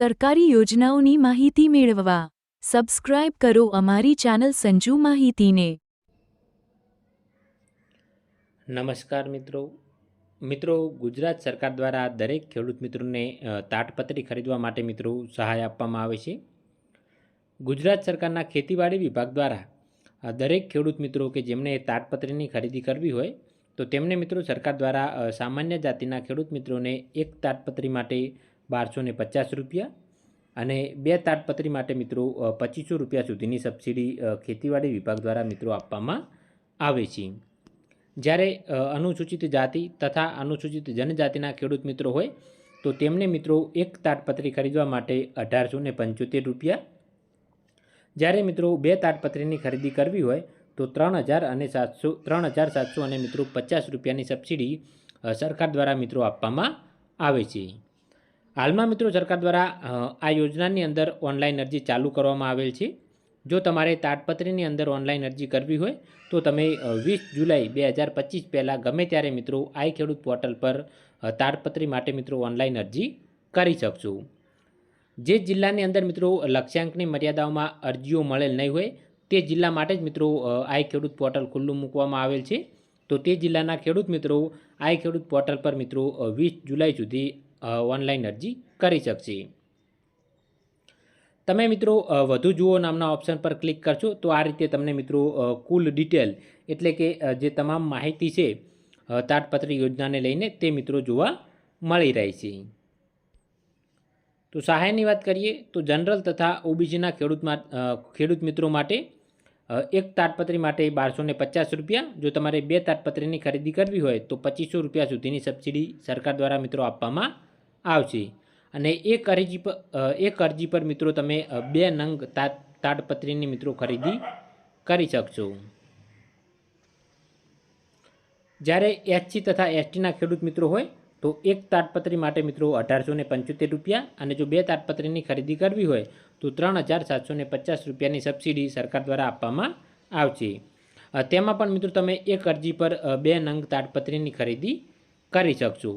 સરકારી યોજનાઓની માહિતી મેળવવા. સબસ્ક્રાઇબ કરો અમારી ચેનલ સંજુ માહિતીને. નમસ્કાર મિત્રો. મિત્રો, ગુજરાત સરકાર દ્વારા દરેક ખેડૂત મિત્રોને તાટપત્રી ખરીદવા માટે મિત્રો સહાય આપવામાં આવે છે. ગુજરાત સરકારના ખેતીવાડી વિભાગ દ્વારા દરેક ખેડૂત મિત્રો કે જેમને તાટપત્રીની ખરીદી કરવી હોય, તો તેમને મિત્રો સરકાર દ્વારા સામાન્ય જાતિના ખેડૂત મિત્રોને એક તાટપત્રી માટે બારસો ને પચાસ રૂપિયા અને બે તાડપત્રી માટે મિત્રો પચીસો રૂપિયા સુધીની સબસિડી ખેતીવાડી વિભાગ દ્વારા મિત્રો આપવામાં આવે છે. જ્યારે અનુસૂચિત જાતિ તથા અનુસૂચિત જનજાતિના ખેડૂત મિત્રો હોય, તો તેમને મિત્રો એક તાડપત્રી ખરીદવા માટે અઢારસો ને પંચોતેર રૂપિયા. જ્યારે મિત્રો બે તાડપત્રીની ખરીદી કરવી હોય, તો ત્રણ હજાર અને સાતસો, ત્રણ હજાર સાતસો અને મિત્રો પચાસ રૂપિયાની સબસિડી સરકાર દ્વારા મિત્રો આપવામાં આવે છે. હાલમાં મિત્રો સરકાર દ્વારા આ યોજનાની અંદર ઓનલાઈન અરજી ચાલુ કરવામાં આવેલ છે. જો તમારે તાડપત્રીની અંદર ઓનલાઈન અરજી કરવી હોય, તો તમે વીસ જુલાઈ બે હજાર પચીસ પહેલાં ગમે ત્યારે મિત્રો આઈ ખેડૂત પોર્ટલ પર તાડપત્રી માટે મિત્રો ઓનલાઈન અરજી કરી શકશો. જે જિલ્લાની અંદર મિત્રો લક્ષ્યાંકની મર્યાદાઓમાં અરજીઓ મળેલ નહીં હોય, તે જિલ્લા માટે જ મિત્રો આઈ ખેડૂત પોર્ટલ ખુલ્લું મૂકવામાં આવેલ છે. તો તે જિલ્લાના ખેડૂત મિત્રો આઈ ખેડૂત પોર્ટલ પર મિત્રો વીસ જુલાઈ સુધી ઓનલાઈન અરજી કરી શકશે. તમે મિત્રો વધુ જુઓ નામના ઓપ્શન પર ક્લિક કરશો તો આ રીતે તમને મિત્રો કુલ ડિટેલ એટલે કે જે તમામ માહિતી છે તાટપત્રી યોજનાને લઈને તે મિત્રો જોવા મળી રહે છે તો સહાયની વાત કરીએ તો જનરલ તથા ઓબીસીના ખેડૂત ખેડૂત મિત્રો માટે એક તાટપત્રી માટે બારસો પચાસ રૂપિયા. જો તમારે બે તાટપત્રીની ખરીદી કરવી હોય તો પચીસો રૂપિયા સુધીની સબસિડી સરકાર દ્વારા મિત્રો આપવામાં આવશે. અને એક અરજી પર એક અરજી પર મિત્રો તમે બે નંગ તાડ તાડપત્રીની મિત્રો ખરીદી કરી શકશો. જ્યારે એસસી તથા એસટીના ખેડૂત મિત્રો હોય, તો એક તાડપત્રી માટે મિત્રો અઢારસો પંચોતેર રૂપિયા અને જો બે તાડપત્રીની ખરીદી કરવી હોય, તો ત્રણ હજાર સાતસો ને પચાસ રૂપિયાની સબસિડી સરકાર દ્વારા આપવામાં આવશે. તેમાં પણ મિત્રો તમે એક અરજી પર બે નંગ તાડપત્રીની ખરીદી કરી શકશો.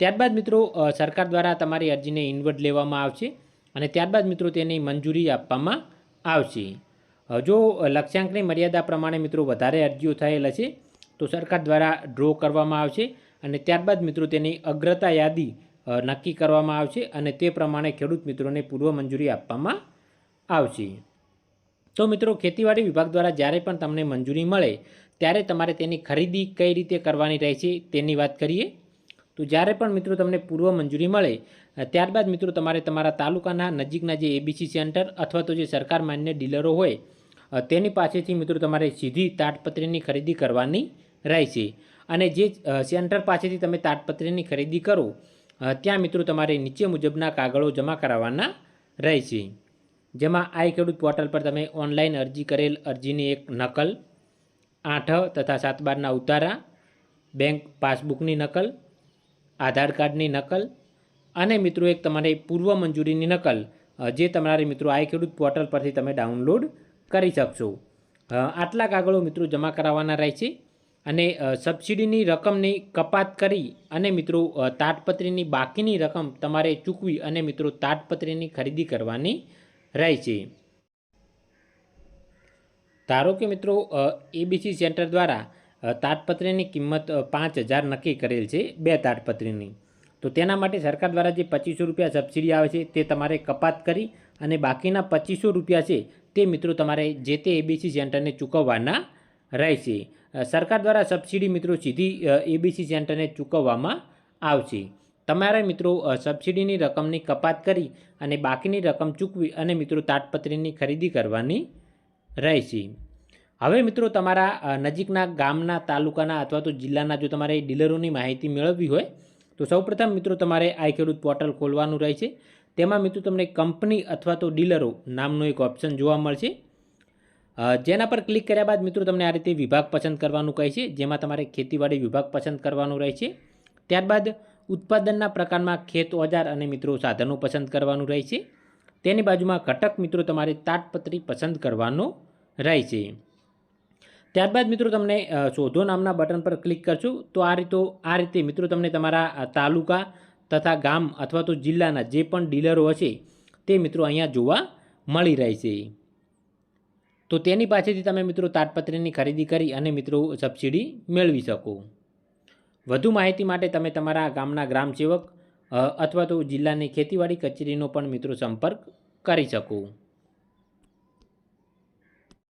ત્યારબાદ મિત્રો સરકાર દ્વારા તમારી અરજીને ઇન્વર્ટ લેવામાં આવશે અને ત્યારબાદ મિત્રો તેની મંજૂરી આપવામાં આવશે. જો લક્ષ્યાંકની મર્યાદા પ્રમાણે મિત્રો વધારે અરજીઓ થયેલ હશે, તો સરકાર દ્વારા ડ્રો કરવામાં આવશે અને ત્યારબાદ મિત્રો તેની અગ્રતા યાદી નક્કી કરવામાં આવશે અને તે પ્રમાણે ખેડૂત મિત્રોને પૂર્વ મંજૂરી આપવામાં આવશે. તો મિત્રો, ખેતીવાડી વિભાગ દ્વારા જ્યારે પણ તમને મંજૂરી મળે, ત્યારે તમારે તેની ખરીદી કઈ રીતે કરવાની રહેશે તેની વાત કરીએ. તો જ્યારે પણ મિત્રો તમને પૂર્વ મંજૂરી મળે ત્યારબાદ મિત્રો તમારે તમારા તાલુકાના નજીકના જે એબીસી સેન્ટર અથવા તો જે સરકાર માન્ય ડીલરો હોય તેની પાસેથી મિત્રો તમારે સીધી તાટપત્રીની ખરીદી કરવાની રહેશે. અને જે સેન્ટર પાસેથી તમે તાટપત્રીની ખરીદી કરો ત્યાં મિત્રો તમારે નીચે મુજબના કાગળો જમા કરાવવાના રહેશે. જેમાં આઈ ખેડૂત પોર્ટલ પર તમે ઓનલાઈન અરજી કરેલ અરજીની એક નકલ, આઠ તથા સાત બારના ઉતારા, બેંક પાસબુકની નકલ આધાર કાર્ડની નકલ અને મિત્રો એક તમારી પૂર્વ મંજૂરીની નકલ જે તમારે મિત્રો આ ખેડૂત પોર્ટલ પરથી તમે ડાઉનલોડ કરી શકશો. આટલા કાગળો મિત્રો જમા કરાવવાના રહેશે અને અ, સબસિડીની રકમની કપાત કરી અને મિત્રો તાટપત્રીની બાકીની રકમ તમારે ચૂકવી અને મિત્રો તાટપત્રીની ખરીદી કરવાની રહે છે ધારો કે મિત્રો એબીસી સેન્ટર દ્વારા તાડપત્રીની કિંમત પાંચ હજાર નક્કી કરેલ છે બે તાડપત્રીની. તો તેના માટે સરકાર દ્વારા જે પચીસો રૂપિયા સબસિડી આવે છે તે તમારે કપાત કરી અને બાકીના પચીસો રૂપિયા છે તે મિત્રો તમારે જે તે એબીસી સેન્ટરને ચૂકવવાના રહેશે. સરકાર દ્વારા સબસિડી મિત્રો સીધી એબીસી સેન્ટરને ચૂકવવામાં આવશે. તમારે મિત્રો સબસિડીની રકમની કપાત કરી અને બાકીની રકમ ચૂકવી અને મિત્રો તાટપત્રીની ખરીદી કરવાની રહેશે. હવે મિત્રો તમારા નજીકના ગામના તાલુકાના અથવા તો જિલ્લાના જો તમારે ડીલરોની માહિતી મેળવવી હોય, તો સૌપ્રથમ મિત્રો તમારે આ ખેડૂત પોર્ટલ ખોલવાનું રહેશે તેમાં મિત્રો તમને કંપની અથવા તો ડીલરો નામનો એક ઓપ્શન જોવા મળશે. જેના પર ક્લિક કર્યા બાદ મિત્રો તમને આ રીતે વિભાગ પસંદ કરવાનું કહે છે, જેમાં તમારે ખેતીવાડી વિભાગ પસંદ કરવાનું રહેશે ત્યારબાદ ઉત્પાદનના પ્રકારમાં ખેત ઓજાર અને મિત્રો સાધનો પસંદ કરવાનું રહેશે તેની બાજુમાં ઘટક મિત્રો તમારે તાટપત્રી પસંદ કરવાનો રહેશે ત્યારબાદ મિત્રો તમને શોધો નામના બટન પર ક્લિક કરશો, તો આ રીતો, આ રીતે મિત્રો તમને તમારા તાલુકા તથા ગામ અથવા તો જિલ્લાના જે પણ ડીલરો હશે, તે મિત્રો અહીંયા જોવા મળી રહેશે. તો તેની પાસેથી તમે મિત્રો તાડપત્રીની ખરીદી કરી અને મિત્રો સબસિડી મેળવી શકો. વધુ માહિતી માટે તમે તમારા ગામના ગ્રામ સેવક અથવા તો જિલ્લાની ખેતીવાડી કચેરીનો પણ મિત્રો સંપર્ક કરી શકો.